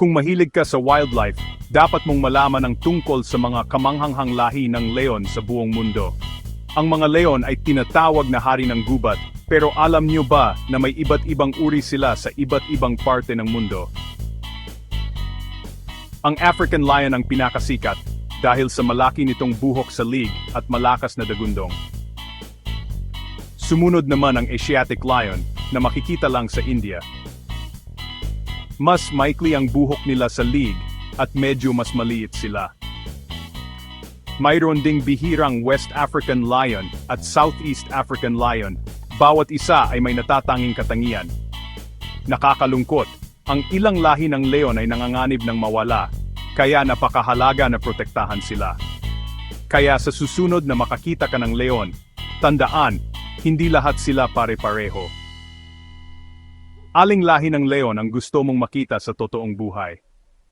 Kung mahilig ka sa wildlife, dapat mong malaman ang tungkol sa mga kamanghanghang lahi ng leon sa buong mundo. Ang mga leon ay tinatawag na hari ng gubat, pero alam niyo ba na may iba't ibang uri sila sa iba't ibang parte ng mundo? Ang African lion ang pinakasikat dahil sa malaki nitong buhok sa lig at malakas na dagundong. Sumunod naman ang Asiatic lion na makikita lang sa India. Mas maikli ang buhok nila sa lig at medyo mas maliit sila. Mayroon ding bihirang West African lion at Southeast African lion. Bawat isa ay may natatanging katangian. Nakakalungkot, ang ilang lahi ng leon ay nanganganib ng mawala, kaya napakahalaga na protektahan sila. Kaya sa susunod na makakita ka ng leon, tandaan, hindi lahat sila pare-pareho. Aling lahi ng leon ang gusto mong makita sa totoong buhay?